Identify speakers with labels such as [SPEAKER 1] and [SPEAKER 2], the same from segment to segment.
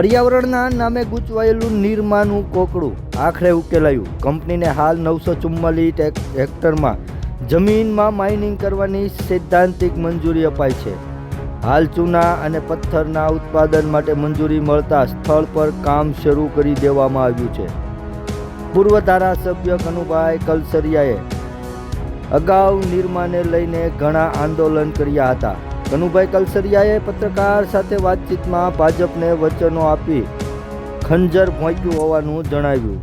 [SPEAKER 1] પર્યાવરણના નામે ગૂંચવાયેલું નીરમાનું કોકડું આખરે ઉકેલાયું. કંપનીને હાલ નવસો ચુમ્માલીસ હેક્ટરમાં જમીનમાં માઇનિંગ કરવાની સૈદ્ધાંતિક મંજૂરી અપાઈ છે. હાલ ચૂના અને પથ્થરના ઉત્પાદન માટે મંજૂરી મળતા સ્થળ પર કામ શરૂ કરી દેવામાં આવ્યું છે. પૂર્વ ધારાસભ્ય કનુભાઈ કલસરિયાએ અગાઉ નિર્માને લઈને ઘણા આંદોલન કર્યા હતા. કનુભાઈ કલસરિયાએ પત્રકાર સાથે વાતચીતમાં ભાજપને વચનો આપી ખંજર ભોંક્યું હોવાનું જણાવ્યું.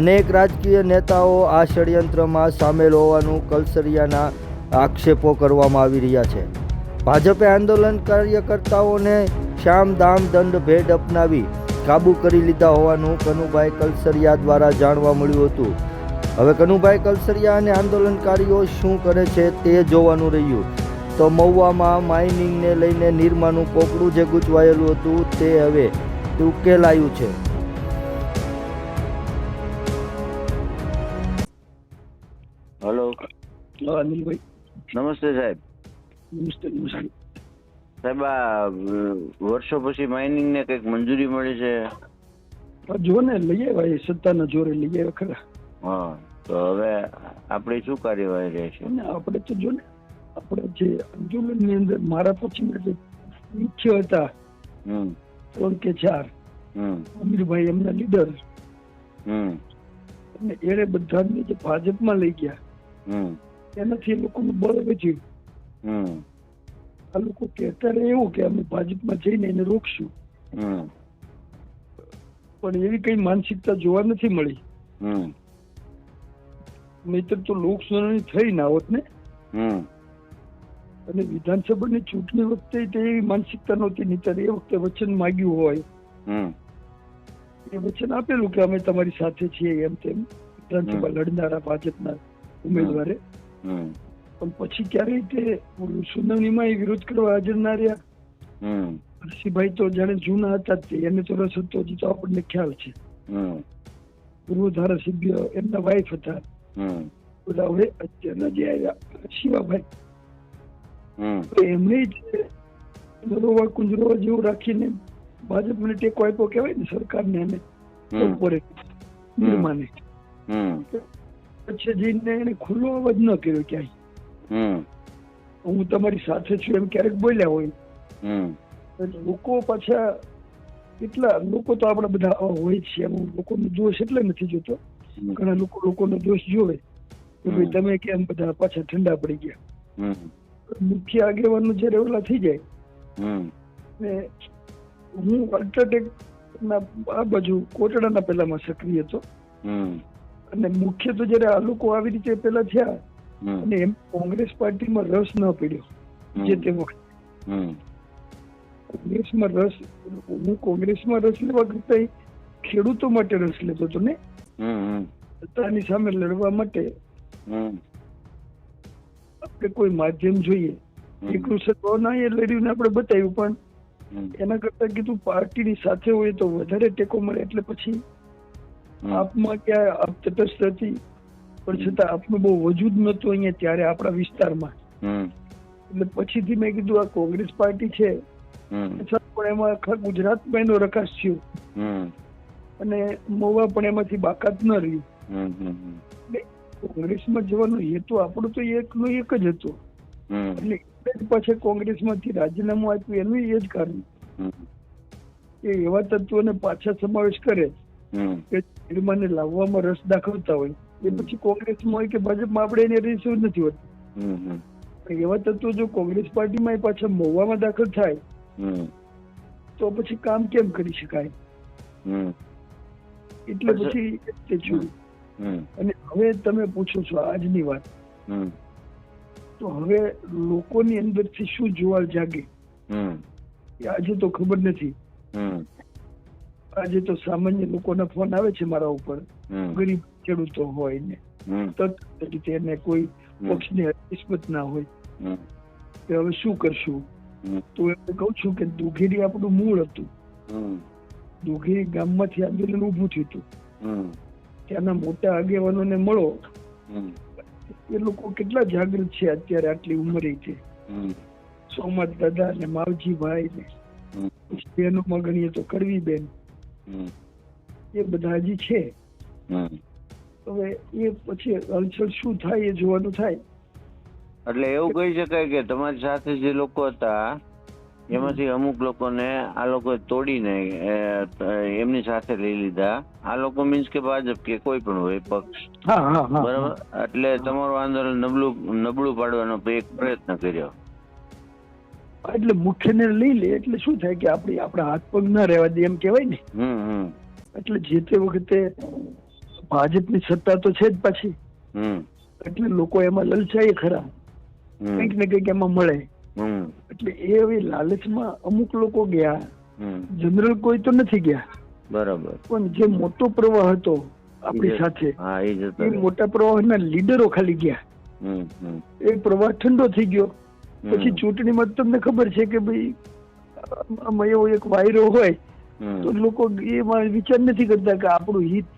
[SPEAKER 1] અનેક રાજકીય નેતાઓ આ ષડયંત્રમાં સામેલ હોવાનું કલસરિયાના આક્ષેપો કરવામાં આવી રહ્યા છે. ભાજપે આંદોલન કાર્યકર્તાઓને શ્યામ દામ દંડ ભેદ અપનાવી કાબૂ કરી લીધા હોવાનું કનુભાઈ કલસરિયા દ્વારા જાણવા મળ્યું હતું. હવે કનુભાઈ કલસરિયા અને આંદોલનકારીઓ શું કરે છે તે જોવાનું રહ્યું. તો મહુવામાં માઇનિંગને લઈને નિરમાનું કોકડું જે ગૂંચવાયેલું હતું તે હવે ઉકેલાયું છે.
[SPEAKER 2] હલો.
[SPEAKER 3] અનિલભાઈ.
[SPEAKER 2] નમસ્તે સાહેબ.
[SPEAKER 3] નમસ્તે
[SPEAKER 2] સાહેબ આ વર્ષો પછી માઇનિંગ ને કંઈક મંજૂરી મળી છે?
[SPEAKER 3] જો ને લઈ આવ્યા સત્તાના જોરે લઈ આવ્યા ખરા.
[SPEAKER 2] હા તો હવે આપણી શું કાર્યવાહી રહેશે?
[SPEAKER 3] આપણે તો જો ને આપણે જે આંદોલનની અંદર મારા પછીના જે મુખ્ય હતા
[SPEAKER 2] હમ.
[SPEAKER 3] ત્રણ કે ચાર?
[SPEAKER 2] હમ.
[SPEAKER 3] અમીરભાઈ એમના લીડર.
[SPEAKER 2] હમ.
[SPEAKER 3] અને એને બધાને જે ભાજપમાં લઈ ગયા.
[SPEAKER 2] હમ.
[SPEAKER 3] એનાથી એ લોકોનું બળ વધ્યું.
[SPEAKER 2] હમ.
[SPEAKER 3] આ લોકો કહેતા રહે એવું કે અમે ભાજપમાં જઈને એને રોકશું.
[SPEAKER 2] હમ.
[SPEAKER 3] પણ એવી કઈ માનસિકતા જોવા નથી મળી.
[SPEAKER 2] હમ.
[SPEAKER 3] નહીતર તો લોક સુનાવણી થઈ ના હોત ને
[SPEAKER 2] હમ.
[SPEAKER 3] અને વિધાનસભાની ચૂંટણી વખતે તે માનસિકતા નહોતી નીતર એ વખતે વચન માગ્યું હોય. એ વચન આપેલું કે અમે તમારી સાથે છીએ એમ તેમ. વિધાનસભા લડનારા ભાજપના ઉમેદવારે. પણ પછી ક્યારેય તે સુનાવણીમાં એ વિરોધ કરવા હાજર ના રહ્યા.
[SPEAKER 2] હમ.
[SPEAKER 3] હર્ષિભાઈ તો જાણે જૂના હતા જ તે. એને તો રસ હતો તો આપણને ખ્યાલ છે.
[SPEAKER 2] હમ.
[SPEAKER 3] પૂર્વ ધારાસભ્ય એમના વાઇફ હતા. બધા હવે અત્યારના જે આવ્યા શિવાભાઈ. તો એમણે જ નરોવા કુંજરોવા જેવું રાખીને ભાજપને ટેકો આપ્યો કહેવાય ને સરકારને
[SPEAKER 2] એને
[SPEAKER 3] બપોરે નિર્માને. પછી જઈને એને ખુલ્લો અવાજ ન કર્યો ક્યાંય. હું તમારી સાથે છું એમ ક્યારેક બોલ્યા હોય. લોકો પાછા એટલા લોકો તો આપણા બધા હોય છે. એમ લોકોનો દોષ એટલે નથી જોતો. ઘણા લોકો લોકોનો દોષ જોવે. કે ભાઈ તમે કેમ બધા પાછા ઠંડા પડી ગયા? મુખ્ય આગેવાનો જયારે ઓલા થઈ જાય ને હું અલ્ટ્રાટેક ના આ બાજુ કોટડાના પહેલામાં સક્રિય હતો. અને મુખ્ય તો જયારે આ લોકો આવી રીતે પેલા થયા અને એમ કોંગ્રેસ પાર્ટીમાં રસ ન પડ્યો જે તે વખતે. કોંગ્રેસમાં રસ હું કોંગ્રેસમાં રસ લેવા કરતા ખેડૂતો માટે રસ લેતો હતો ને. પોતાની સામે લડવા માટે આપણે કોઈ માધ્યમ જોઈએ એકલું સત્તાના એ લડ્યું આપણે બતાવ્યું પણ એના કરતા કીધું પાર્ટીની સાથે હોય તો વધારે ટેકો મળે એટલે પછી આપમાં ક્યાં આપ તટસ્થ હતી? પણ છતાં આપનું બહુ વજૂદ નહોતું અહીંયા ત્યારે આપણા વિસ્તારમાં. એટલે પછીથી મેં કીધું આ કોંગ્રેસ પાર્ટી છે પણ એમાં આખા ગુજરાતમાં એનો રકાશ થયો. અને મોવા પણ એમાંથી બાકાત ન રહ્યું. એટલે કોંગ્રેસમાં જવાનો હેતુ આપણો તો એકનો એક જ હતો. એટલે એટલે પાછા કોંગ્રેસમાંથી રાજીનામું આપ્યું એનું એ જ કારણ. કે એવા તત્વોને પાછા સમાવેશ કરે કે નિર્માણને લાવવામાં રસ દાખવતા હોય. એ પછી કોંગ્રેસમાં હોય કે ભાજપમાં આપણે એને રહીશું નથી હોતું. એવા તત્વો જો કોંગ્રેસ પાર્ટીમાં એ પાછા મહુવામાં દાખલ થાય તો પછી કામ કેમ કરી શકાય? એટલે પછી તે છું. અને હવે તમે પૂછો છો આજની વાત. તો હવે લોકોની અંદરથી શું જોવા જાગે? એ આજે તો ખબર નથી. આજે તો સામાન્ય લોકોના ફોન આવે છે મારા ઉપર. ગરીબ ખેડૂતો હોય ને તત્વ રીતે એને કોઈ પક્ષની નિસ્બત ના હોય. કે હવે શું કરશું? તો એમને કહું છું કે દુઘેરી આપણું મૂળ હતું. દુઘેરી ગામમાંથી આંદોલન ઊભું થયું હતું. ત્યાંના મોટા આગેવાનોને મળો. એ લોકો કેટલા જાગૃત છે અત્યારે આટલી ઉંમરે છે દાદા ને માવજીભાઈ ને બહેનોમાં ગણીએ તો કરવી બેન. એ બધા હજી છે. હવે એ પછી હલચલ શું થાય એ જોવાનું થાય.
[SPEAKER 2] એટલે એવું કહી શકાય કે તમારી સાથે જે લોકો હતા એમાંથી અમુક લોકોને આ લોકો તોડીને એમની સાથે લઈ લીધા. આ લોકો મીન્સ કે ભાજપ કે કોઈ પણ હોય પક્ષ. બરાબર? એટલે તમારું આંદોલન નબળું નબળું પાડવાનો એક પ્રયત્ન કર્યો?
[SPEAKER 3] એટલે મુખ્યને લઈ લે એટલે શું થાય કે આપણી આપણા હાથ પગ ના રહેવા દે એમ કહેવાય ને? એટલે જે તે વખતે ભાજપની સત્તા તો છે જ પાછી.
[SPEAKER 2] હમ.
[SPEAKER 3] એટલે લોકો એમાં લલચાય ખરા. કંઈક ને કંઈક એમાં મળે. એટલે એ હવે લાલચમાં અમુક લોકો ગયા. જનરલ કોઈ તો નથી ગયા.
[SPEAKER 2] બરાબર.
[SPEAKER 3] પણ જે મોટો પ્રવાહ હતો આપણી સાથે
[SPEAKER 2] એ.
[SPEAKER 3] મોટા પ્રવાહના લીડરો ખાલી ગયા. એ પ્રવાહ ઠંડો થઈ ગયો. પછી. ચૂંટણીમાં તમને ખબર છે કે ભાઈ એવો એક વાયરો હોય તો લોકો એમાં વિચાર નથી કરતા કે આપણું હિત.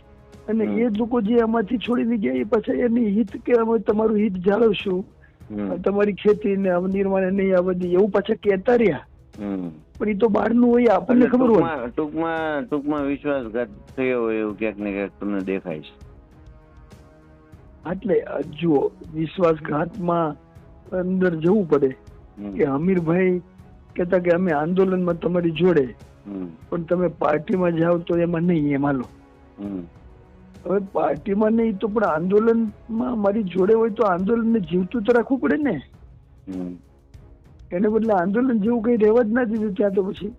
[SPEAKER 3] અને એ લોકો જે આમાંથી છોડીને ગયા એ પાછા એની હિત કે અમે તમારું હિત જાળવશું. તમારી ખેતી ને નિર્માણ નહીં આ બધી. એવું પાછા કહેતા રહ્યા. પણ એ તો બહારનું હોય આપણને ખબર હોય.
[SPEAKER 2] ટૂંકમાં ટૂંકમાં વિશ્વાસઘાત થયો હોય એવું ક્યાંક ને ક્યાંક તમને દેખાય છે.
[SPEAKER 3] એટલે જુઓ વિશ્વાસઘાતમાં અંદર જવું પડે. કે હમીરભાઈ કહેતા કે અમે આંદોલનમાં તમારી જોડે. પણ તમે પાર્ટીમાં જાઓ તો એમાં નહીં એમ હાલો. હવે પાર્ટીમાં નહીં તો પણ આંદોલનમાં મારી જોડે હોય તો આંદોલનને જીવતું તો રાખવું પડે ને. એને બદલે આંદોલન જેવું કઈ રહેવા જ ના દીધું ત્યાં તો પછી.